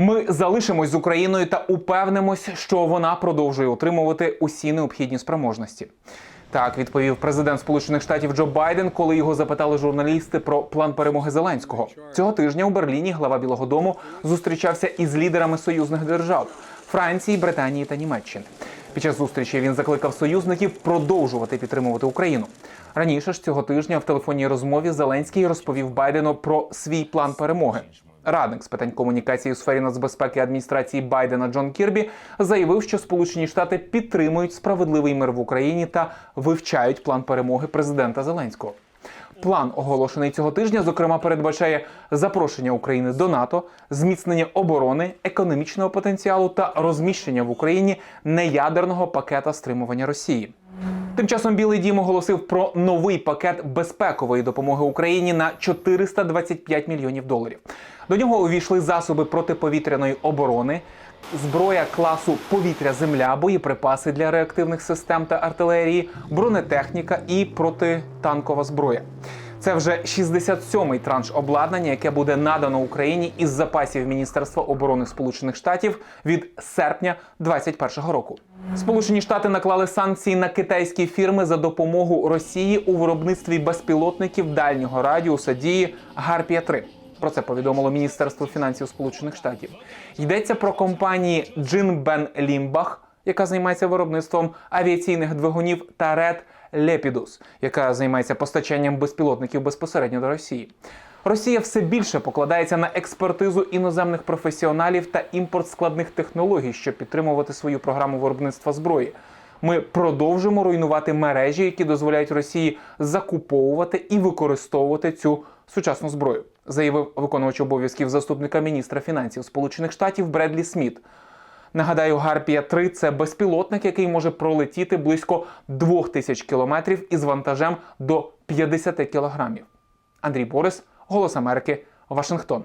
Ми залишимось з Україною та упевнимось, що вона продовжує отримувати усі необхідні спроможності. Так відповів президент Сполучених Штатів Джо Байден, коли його запитали журналісти про план перемоги Зеленського. Цього тижня у Берліні глава Білого Дому зустрічався із лідерами союзних держав Франції, Британії та Німеччини. Під час зустрічі він закликав союзників продовжувати підтримувати Україну. Раніше ж цього тижня в телефонній розмові Зеленський розповів Байдену про свій план перемоги. Радник з питань комунікації у сфері нацбезпеки адміністрації Байдена Джон Кірбі заявив, що Сполучені Штати підтримують справедливий мир в Україні та вивчають план перемоги президента Зеленського. План, оголошений цього тижня, зокрема, передбачає запрошення України до НАТО, зміцнення оборони, економічного потенціалу та розміщення в Україні неядерного пакета стримування Росії. Тим часом Білий Дім оголосив про новий пакет безпекової допомоги Україні на 425 мільйонів доларів. До нього увійшли засоби протиповітряної оборони, зброя класу повітря-земля, боєприпаси для реактивних систем та артилерії, бронетехніка і протитанкова зброя. Це вже 67-й транш обладнання, яке буде надано Україні із запасів Міністерства оборони Сполучених Штатів від серпня 2021 року. Сполучені Штати наклали санкції на китайські фірми за допомогу Росії у виробництві безпілотників дальнього радіуса дії Гарпія 3 Про це повідомило Міністерство фінансів Сполучених Штатів. Йдеться про компанії Джинбен Лімбах, яка займається виробництвом авіаційних двигунів, та Red Lepidus, яка займається постачанням безпілотників безпосередньо до Росії. Росія все більше покладається на експертизу іноземних професіоналів та імпорт складних технологій, щоб підтримувати свою програму виробництва зброї. Ми продовжимо руйнувати мережі, які дозволяють Росії закуповувати і використовувати цю сучасну зброю, заявив виконувач обов'язків заступника міністра фінансів Сполучених Штатів Бредлі Сміт. Нагадаю, Гарпія 3 це безпілотник, який може пролетіти близько 2000 кілометрів із вантажем до 50 кілограмів. Андрій Борис, Голос Америки, Вашингтон.